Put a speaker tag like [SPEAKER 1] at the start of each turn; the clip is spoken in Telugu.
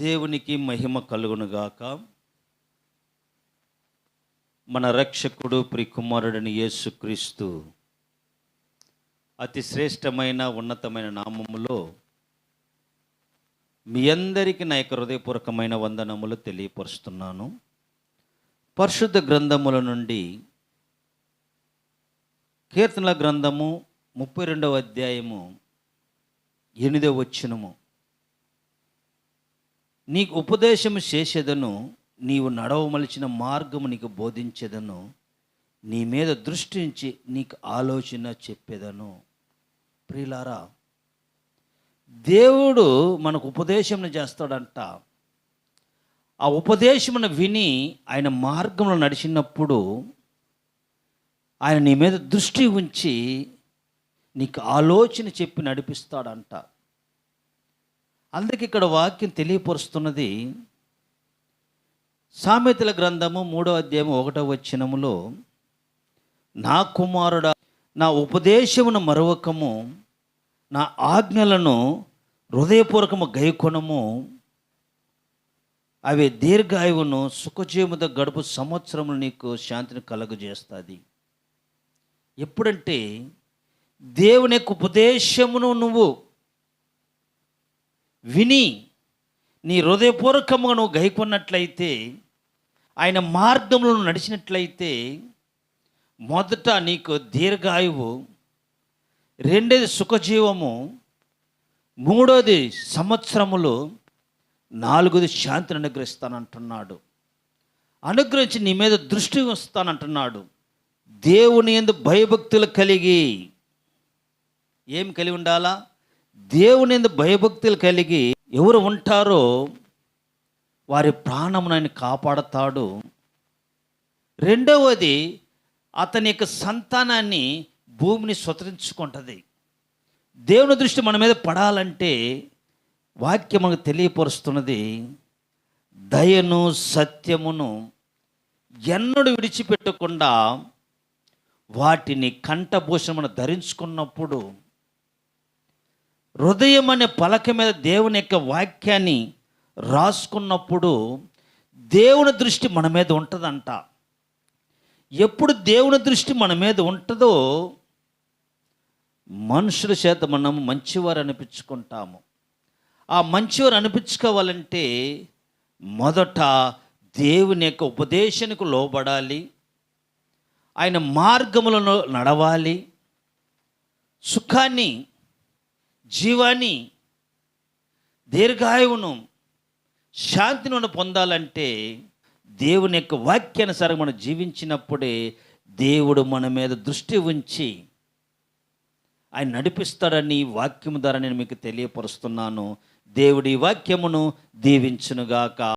[SPEAKER 1] దేవునికి మహిమ కలుగునుగాక. మన రక్షకుడు ప్రికుమారుడని యేసుక్రీస్తు అతి శ్రేష్టమైన ఉన్నతమైన నామములో మీ అందరికీ నా యొక్క హృదయపూర్వకమైన వందనములు తెలియపరుస్తున్నాను. పరిశుద్ధ గ్రంథముల నుండి కీర్తనల గ్రంథము ముప్పై రెండవ అధ్యాయము ఎనిమిదవ వచ్చినము నీకు ఉపదేశము చేసేదను నీవు నడవమలిచిన మార్గము నీకు బోధించేదను నీ మీద దృష్టించి నీకు ఆలోచన చెప్పేదను. ప్రియులారా దేవుడు మనకు ఉపదేశం చేస్తాడంట. ఆ ఉపదేశమును విని ఆయన మార్గంలో నడిచినప్పుడు ఆయన నీ మీద దృష్టి ఉంచి నీకు ఆలోచన చెప్పి నడిపిస్తాడంట. అందుకే ఇక్కడ వాక్యం తెలియపరుస్తున్నది సామెతల గ్రంథము మూడో అధ్యాయం ఒకటో వచ్చినములో నా కుమారుడ నా ఉపదేశమును మరొకము నా ఆజ్ఞలను హృదయపూర్వకము గైకొనము. అవి దీర్ఘాయువును సుఖజీవుద గడుపు సంవత్సరములు నీకు శాంతిని కలుగజేస్తుంది. ఎప్పుడంటే దేవుని యొక్క ఉపదేశమును నువ్వు విని నీ హృదయపూర్వకముగా నువ్వు గైకొన్నట్లయితే ఆయన మార్గంలో నడిచినట్లయితే మొదట నీకు దీర్ఘాయువు రెండోది సుఖజీవము మూడోది సంవత్సరములు నాలుగోది శాంతిని అనుగ్రహిస్తానంటున్నాడు. అనుగ్రహించి నీ మీద దృష్టి వస్తానంటున్నాడు దేవుని ఎందు భయభక్తులు కలిగి ఏం కలిగి ఉండాలా? దేవుని భయభక్తులు కలిగి ఎవరు ఉంటారో వారి ప్రాణమును ఆయన కాపాడతాడు. రెండవది అతని యొక్క సంతానాన్ని భూమిని స్వతంత్రించుకుంటుంది. దేవుని దృష్టి మన మీద పడాలంటే వాక్యం మనకు తెలియపరుస్తున్నది దయను సత్యమును ఎన్నడూ విడిచిపెట్టకుండా వాటిని కంఠభూషణమును ధరించుకున్నప్పుడు హృదయం అనే పలక మీద దేవుని యొక్క వాక్యాన్ని రాసుకున్నప్పుడు దేవుని దృష్టి మన మీద ఉంటుందంట. ఎప్పుడు దేవుని దృష్టి మన మీద ఉంటుందో మనుషుల చేత మనం మంచివారు అనిపించుకుంటాము. ఆ మంచివారు అనిపించుకోవాలంటే మొదట దేవుని యొక్క ఉపదేశానికి లోబడాలి. ఆయన మార్గములను నడవాలి. సుఖాన్ని జీవాన్ని దీర్ఘాయువును శాంతిని మనం పొందాలంటే దేవుని యొక్క వాక్యానుసారం మనం జీవించినప్పుడే దేవుడు మన మీద దృష్టి ఉంచి ఆయన నడిపిస్తాడని ఈ వాక్యము ద్వారా నేను మీకు తెలియపరుస్తున్నాను. దేవుడి వాక్యమును దీవించునుగాక.